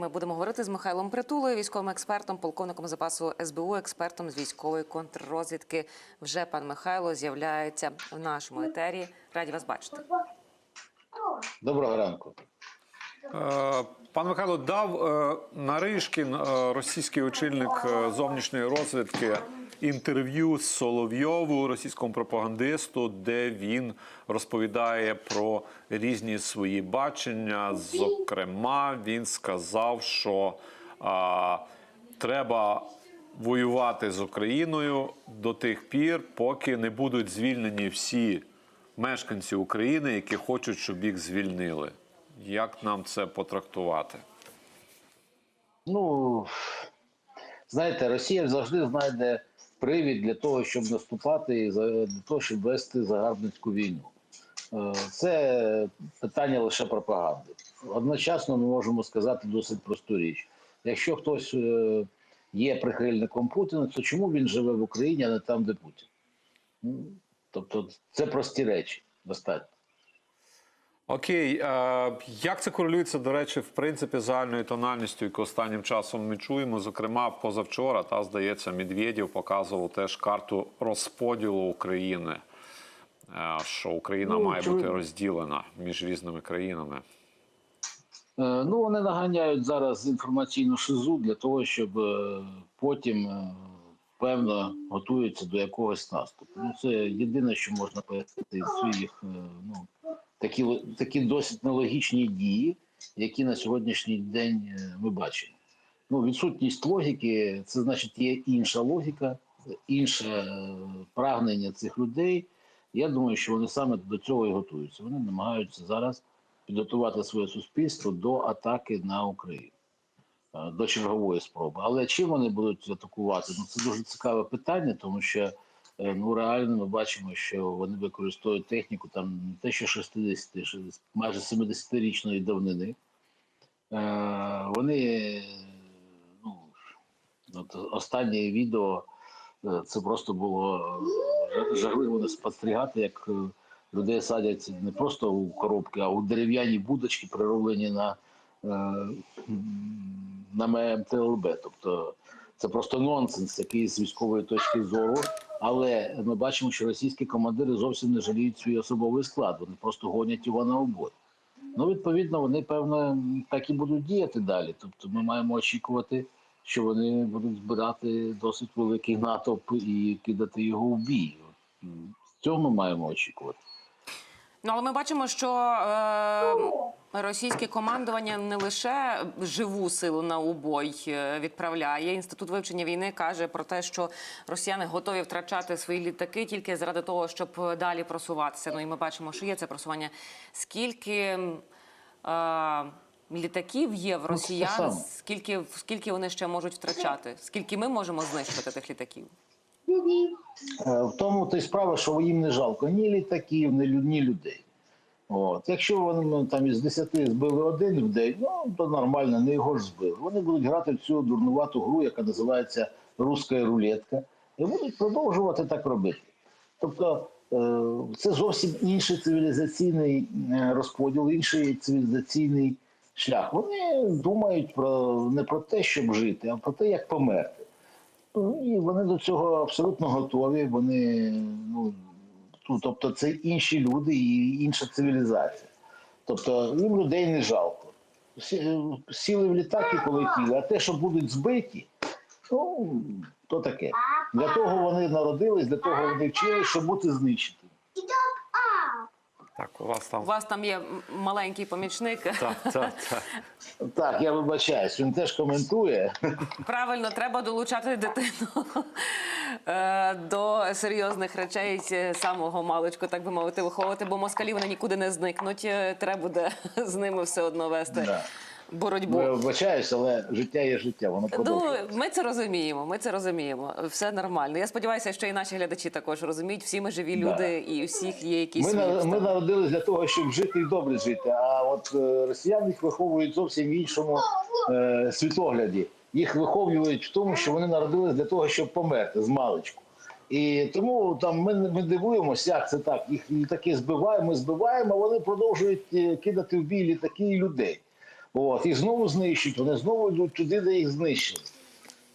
Ми будемо говорити з Михайлом Притулою, військовим експертом, полковником запасу СБУ, експертом з військової контррозвідки. Вже пан Михайло з'являється в нашому етері. Раді вас бачити. Доброго ранку. Е, Пан Михайло дав е, Наришкін, е, російський очільник зовнішньої розвідки, інтерв'ю з Соловйову, російському пропагандисту, де він розповідає про різні свої бачення. Зокрема, він сказав, що а, треба воювати з Україною до тих пір, поки не будуть звільнені всі мешканці України, які хочуть, щоб їх звільнили. Як нам це потрактувати? Ну знаєте, Росія завжди знайде привід для того, щоб наступати і для того, щоб вести загарбницьку війну. Е, Це питання лише пропаганди. Одночасно ми можемо сказати досить просту річ. Якщо хтось е, є прихильником Путіна, то чому він живе в Україні, а не там, де Путін? Тобто це прості речі достатньо. Окей, е, як це корелюється, до речі, в принципі, загальною тональністю, яку останнім часом ми чуємо? Зокрема, позавчора, та здається, Медведєв показував теж карту розподілу України, е, що Україна Ну, має очевидно. бути розділена між різними країнами. Е, Ну, вони наганяють зараз інформаційну шизу для того, щоб е, потім е, певно готуються до якогось наступу. Ну, це єдине, що можна пояснити з їх е, ну, такі, такі досить нелогічні дії, які на сьогоднішній день е, ми бачимо. Ну, відсутність логіки це значить є інша логіка, інше е, прагнення цих людей. Я думаю, що вони саме до цього і готуються. Вони намагаються зараз підготувати своє суспільство до атаки на Україну, е, до чергової спроби. Але чим вони будуть атакувати? Ну це дуже цікаве питання, тому що ну реально ми бачимо, що вони використовують техніку там не те, що 60, що майже 70-річної давнини. Е, Вони ну, от останнє відео е, це просто було е, жа- жахливо спостерігати, як е, людей садять не просто у коробки, а у дерев'яні будочки, прироблені на, е, на МТЛБ. Тобто це просто нонсенс, який з військової точки зору. Але ми бачимо, що російські командири зовсім не жаліють свій особовий склад, вони просто гонять його на обой. Ну, відповідно, вони певно так і будуть діяти далі. Тобто, ми маємо очікувати, що вони будуть збирати досить великий натовп і кидати його в бій. Цього ми маємо очікувати. Ну але ми бачимо, що е, російське командування не лише живу силу на убой е, відправляє. Інститут вивчення війни каже про те, що росіяни готові втрачати свої літаки тільки заради того, щоб далі просуватися. Ну і ми бачимо, що є це просування. Скільки е, літаків є в росіян? саме. Скільки скільки вони ще можуть втрачати? Скільки ми можемо знищити тих літаків? Е, В тому то й справа, що їм не жалко ні літаків, ні, людей. От. Якщо вони ну, там із 10 збили один в день, ну то нормально, не його ж збили. Вони будуть грати в цю дурнувату гру, яка називається руська рулетка, і будуть продовжувати так робити. Тобто е, це зовсім інший цивілізаційний е, розподіл, інший цивілізаційний шлях. Вони думають про не про те, щоб жити, а про те, як померти. Ну, І вони до цього абсолютно готові. Вони, ну, ну, тобто, це інші люди і інша цивілізація. Тобто їм людей не жалко. Сіли в літак і полетіли, а те, що будуть збиті, ну, то таке. Для того вони народились, для того вони вчили, щоб бути знищеними. Так, у вас У там. вас там є маленький помічник. Так, так, так. Так, я вибачаюсь, він теж коментує. Правильно, треба долучати дитину е, до серйозних речей самого маличку, так би мовити, виховувати, бо москалі вони нікуди не зникнуть. Е, Треба буде з ними все одно вести Да. Боротьбу. Я вибачаюсь, але життя є життя, воно Ну, ми це розуміємо. Ми це розуміємо. Все нормально. Я сподіваюся, що і наші глядачі також розуміють. Всі ми живі Да. люди, і у всіх є якісь Ми, свої на- ми народились для того, щоб жити і добре жити. А от е, росіян їх виховують зовсім в іншому е, світогляді. Їх виховують в тому, що вони народились для того, щоб померти з маличку. І тому там ми, ми дивуємося, як це так. Їх літаки збиваємо, збиваємо, а вони продовжують е, кидати в бій літаки і людей. От, їх знову знищують, вони знову йдуть туди, де їх знищили.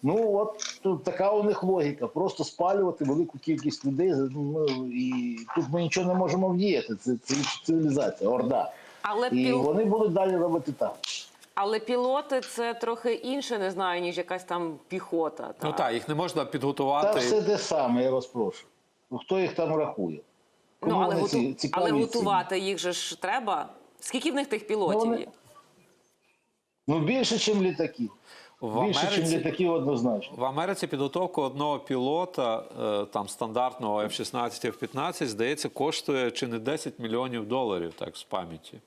Ну, от тут така у них логіка. Просто спалювати велику кількість людей. Ну, і тут ми нічого не можемо вдіяти. Це, це цивілізація, орда. Але І піл... вони будуть далі робити так. але пілоти це трохи інше, не знаю, ніж якась там піхота. Ну так, їх не можна підготувати. Та все те саме, я вас прошу. Ну, Хто їх там рахує? Ну, але, вони готу... ці- але готувати їх же ж треба. Скільки в них тих пілотів Ну, вони- є? Ну, більше, ніж літаків. В Більше, ніж Америці, літаків однозначно. в Америці підготовка одного пілота, е, там стандартного F-16, F-15, здається, коштує чи не 10 мільйонів доларів, так, з пам'яті.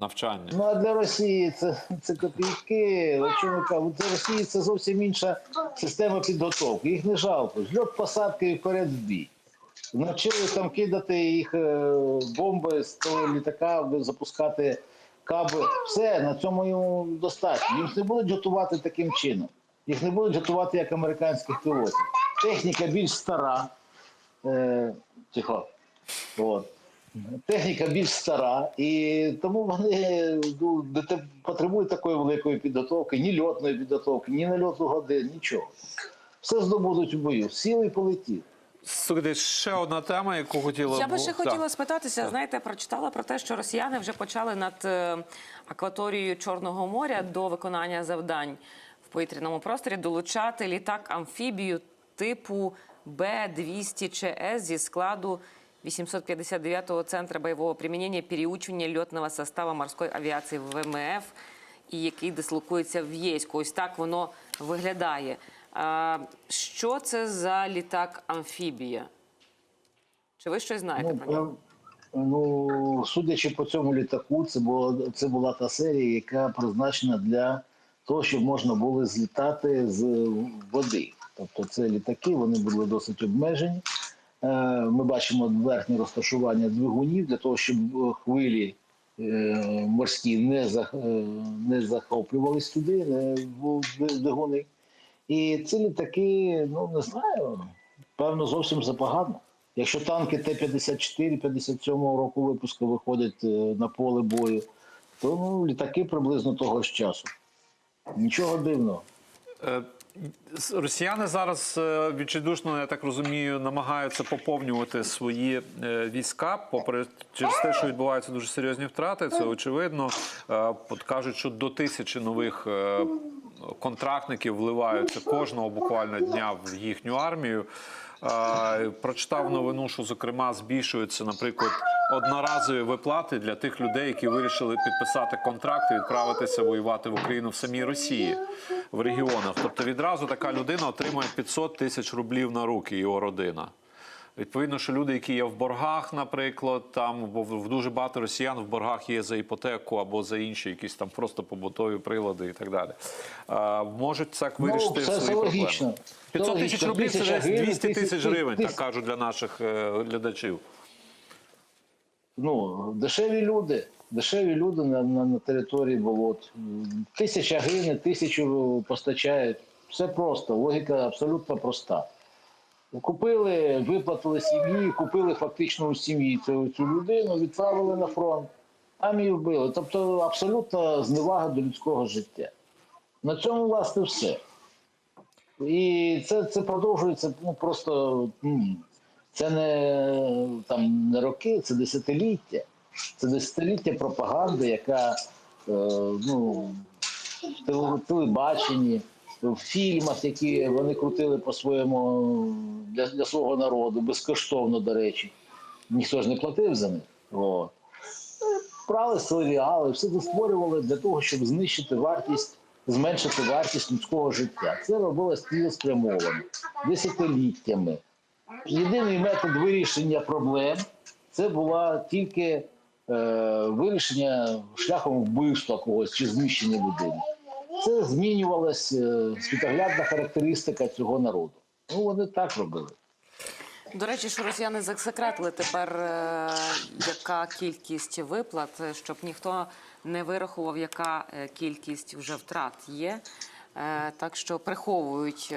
Навчання. Ну а для Росії це, це копійки. Чому? Для Росії це зовсім інша система підготовки. Їх не жалко. Зльот посадки і вперед в бій. Навчили там кидати їх е, бомби з того літака, запускати каби. Все, на цьому йому достатньо. Їх не будуть готувати таким чином. Їх не будуть готувати як американських пілотів. Техніка більш стара. Е, тихо. От. Техніка більш стара, і тому вони ну, потребують такої великої підготовки, ні льотної підготовки, ні нальоту годин, нічого. Все здобудуть у бою. Сіли і полетів. Слухайте, ще одна тема, яку хотіла Я би б- ще Так. хотіла спитатися. Знаєте, прочитала про те, що росіяни вже почали над е, акваторією Чорного моря до виконання завдань в повітряному просторі долучати літак амфібію типу Б-200 ЧС зі складу 859-го центра бойового примінення переучення льотного состава морської авіації ВМФ, і який дислокується в Єську. Ось так воно виглядає. Що це за літак амфібія? Чи ви щось знаєте Ну, про нього? ну, судячи по цьому літаку, це була, це була та серія, яка призначена для того, щоб можна було злітати з води. Тобто це літаки, вони були досить обмежені. Е, Ми бачимо верхнє розташування двигунів для того, щоб е, хвилі е, морські не, за, не захоплювались туди, не в двигуни. І ці літаки, ну не знаю, певно, зовсім запогано. Якщо танки Т-54 57-го року випуску виходять е, на поле бою, то ну, літаки приблизно того ж часу. Нічого дивного. Росіяни зараз е, відчайдушно, я так розумію, намагаються поповнювати свої е, війська. Попри через те, що відбуваються дуже серйозні втрати, це очевидно. Е, от Кажуть, що до тисячі нових контрактників вливаються кожного буквально дня в їхню армію. Прочитав новину, що зокрема збільшуються, наприклад, одноразові виплати для тих людей, які вирішили підписати контракт і відправитися воювати в Україну в самій Росії в регіонах. Тобто відразу така людина отримує 500 тисяч рублів на руки, його родина. Відповідно, що люди, які є в боргах, наприклад, там бо в дуже багато росіян в боргах є за іпотеку або за інші якісь там просто побутові прилади і так далі. А, можуть так вирішити Ну, це- це свої логічно. проблеми. 500 тисяч рублів це десь 200 тисяч тисяч- гривень, так кажуть для наших е, глядачів. Ну, дешеві люди, дешеві люди на, на, на території болот. Тисяча гривень, тисячу постачають. Все просто, логіка абсолютно проста. Купили, виплатили сім'ї, купили фактично у сім'ї цю, цю людину, відправили на фронт, там її вбили. Тобто абсолютно зневага до людського життя. На цьому, власне, все. І це, це продовжується ну, просто. Це не, там, не роки, це десятиліття. Це десятиліття пропаганди, яка е, ну, в теле- телебаченні, в фільмах, які вони крутили по-своєму для, для свого народу, безкоштовно, до речі. Ніхто ж не платив за них. От. Брали серіали, все це створювали для того, щоб знищити вартість, зменшити вартість людського життя. Це робилось цілеспрямовано, десятиліттями. Єдиний метод вирішення проблем це була тільки е, вирішення шляхом вбивства когось чи знищення людини. Це змінювалася е, світоглядна характеристика цього народу. Ну, вони так робили. До речі, що росіяни засекретили тепер, е, яка кількість виплат, щоб ніхто не вирахував, яка е, кількість вже втрат є. Так що приховують,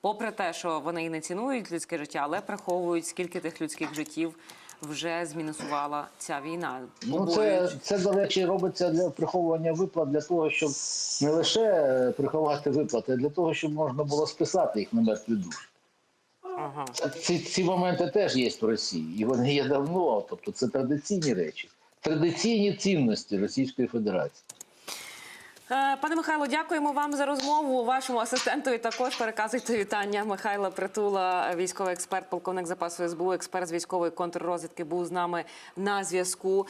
попри те, що вони і не цінують людське життя, але приховують, скільки тих людських життів вже змінусувала ця війна. Ну, це, це, до речі, робиться для приховування виплат для того, щоб не лише приховати виплати, а для того, щоб можна було списати їх на мертві душі. Ага. Ці, ці моменти теж є в Росії, і вони є давно. Тобто це традиційні речі, традиційні цінності Російської Федерації. Е, Пане Михайло, дякуємо вам за розмову. Вашому асистентові також переказуйте вітання. Михайла Притула, військовий експерт, полковник запасу СБУ, експерт з військової контррозвідки, був з нами на зв'язку.